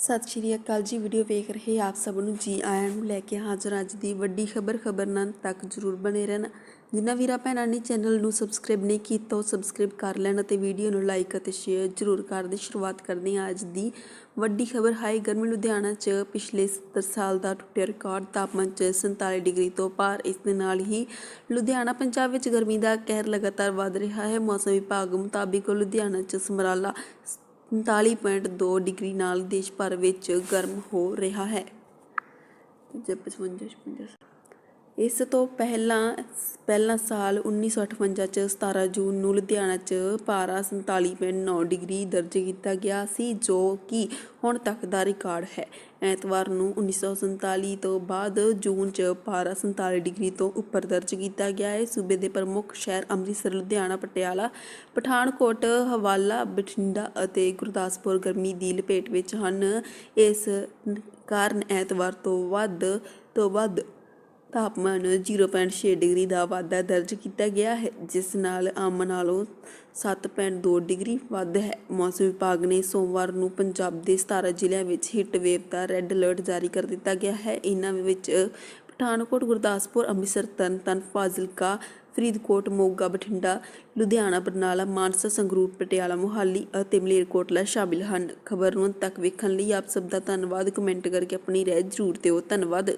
ਸਤਿ ਸ਼੍ਰੀ ਅਕਾਲ ਜੀ, ਵੀਡੀਓ ਵੇਖ ਰਹੇ ਆਪ ਸਭ ਨੂੰ ਜੀ ਆਇਆਂ ਨੂੰ ਲੈ ਕੇ ਹਾਜ਼ਰ ਅੱਜ ਦੀ ਵੱਡੀ ਖਬਰ ਖਬਰਨਾਮ ਤੱਕ ਜਰੂਰ ਬਣੇ ਰਹਿਣ। ਜਿਨ੍ਹਾਂ ਵੀਰਾਂ ਭੈਣਾਂ ਨੇ ਚੈਨਲ ਨੂੰ ਸਬਸਕ੍ਰਾਈਬ ਨਹੀਂ ਕੀਤਾ, ਉਹ ਸਬਸਕ੍ਰਾਈਬ ਕਰ ਲੈਣ ਅਤੇ ਵੀਡੀਓ ਨੂੰ ਲਾਈਕ ਅਤੇ ਸ਼ੇਅਰ ਜਰੂਰ ਕਰ ਦੇ। ਸ਼ੁਰੂਆਤ ਕਰਦੇ ਹਾਂ ਅੱਜ ਦੀ ਵੱਡੀ ਖਬਰ। ਹਾਈ ਗਰਮੀ ਲੁਧਿਆਣਾ 'ਚ ਪਿਛਲੇ 70 ਸਾਲ ਦਾ ਟੁੱਟਿਆ ਰਿਕਾਰਡ ਤਾਪਮਾਨ 'ਚ 47 ਡਿਗਰੀ ਤੋਂ ਪਾਰ ਇਸ ਦੇ ਨਾਲ ਹੀ ਲੁਧਿਆਣਾ, ਪੰਜਾਬ ਵਿੱਚ ਗਰਮੀ ਦਾ ਕਹਿਰ ਲਗਾਤਾਰ ਵਧ ਰਿਹਾ ਹੈ। ਮੌਸਮ ਵਿਭਾਗ ਮੁਤਾਬਿਕ ਲੁਧਿਆਣਾ 'ਚ ਸਮਰਾਲਾ 39.2 ਡਿਗਰੀ ਨਾਲ ਦੇਸ਼ ਭਰ ਵਿੱਚ ਗਰਮ ਹੋ ਰਿਹਾ ਹੈ। ਜੇ 55 56 ਇਸ ਤੋਂ ਪਹਿਲਾਂ, ਪਹਿਲਾ ਸਾਲ 1958 ਚ 17 ਜੂਨ ਨੂੰ ਲੁਧਿਆਣਾ ਚ ਪਾਰਾ 47.9 ਡਿਗਰੀ ਦਰਜ ਕੀਤਾ ਗਿਆ ਸੀ, ਜੋ ਕਿ ਹੁਣ ਤੱਕ ਦਾ ਰਿਕਾਰਡ ਹੈ। ਐਤਵਾਰ ਨੂੰ 1947 ਤੋਂ ਬਾਅਦ ਜੂਨ ਚ ਪਾਰਾ 47 ਡਿਗਰੀ ਤੋਂ ਉੱਪਰ ਦਰਜ ਕੀਤਾ ਗਿਆ। ਹੈ ਸੂਬੇ ਦੇ ਪ੍ਰਮੁੱਖ ਸ਼ਹਿਰ ਅੰਮ੍ਰਿਤਸਰ, ਲੁਧਿਆਣਾ, ਪਟਿਆਲਾ, ਪਠਾਨਕੋਟ, ਹਵਾਲਾ, ਬਠਿੰਡਾ ਅਤੇ ਗੁਰਦਾਸਪੁਰ ਗਰਮੀ ਦੀ ਲਪੇਟ ਵਿੱਚ ਹਨ। ਇਸ ਕਾਰਨ ਐਤਵਾਰ ਤੋਂ ਵੱਧ ਤੋਂ ਵੱਧ ਤਾਪਮਾਨ 0.6 ਡਿਗਰੀ ਦਾ ਵਾਧਾ ਦਰਜ ਕੀਤਾ ਗਿਆ ਹੈ, ਜਿਸ ਨਾਲ ਆਮ ਨਾਲੋਂ 7.2 ਡਿਗਰੀ ਵੱਧ ਹੈ। ਮੌਸਮ ਵਿਭਾਗ ਨੇ ਸੋਮਵਾਰ ਨੂੰ ਪੰਜਾਬ ਦੇ 17 ਜ਼ਿਲ੍ਹਿਆਂ ਵਿੱਚ ਹੀਟ ਵੇਵ ਦਾ ਰੈੱਡ ਅਲਰਟ ਜਾਰੀ ਕਰ ਦਿੱਤਾ ਗਿਆ ਹੈ। ਇਹਨਾਂ ਵਿੱਚ ਪਠਾਨਕੋਟ, ਗੁਰਦਾਸਪੁਰ, ਅੰਮ੍ਰਿਤਸਰ ਤਰਨਤਾਰਨ ਫਾਜ਼ਿਲਕਾ, ਫਰੀਦਕੋਟ, ਮੋਗਾ, ਬਠਿੰਡਾ, ਲੁਧਿਆਣਾ, ਬਰਨਾਲਾ, ਮਾਨਸਾ, ਸੰਗਰੂਰ, ਪਟਿਆਲਾ, ਮੋਹਾਲੀ ਅਤੇ ਮਲੇਰਕੋਟਲਾ ਸ਼ਾਮਿਲ ਹਨ। ਖਬਰ ਨੂੰ ਤੱਕ ਵੇਖਣ ਲਈ ਆਪ ਸਭ ਦਾ ਧੰਨਵਾਦ। ਕਮੈਂਟ ਕਰਕੇ ਆਪਣੀ ਰਾਏ ਜ਼ਰੂਰ ਦਿਓ। ਧੰਨਵਾਦ।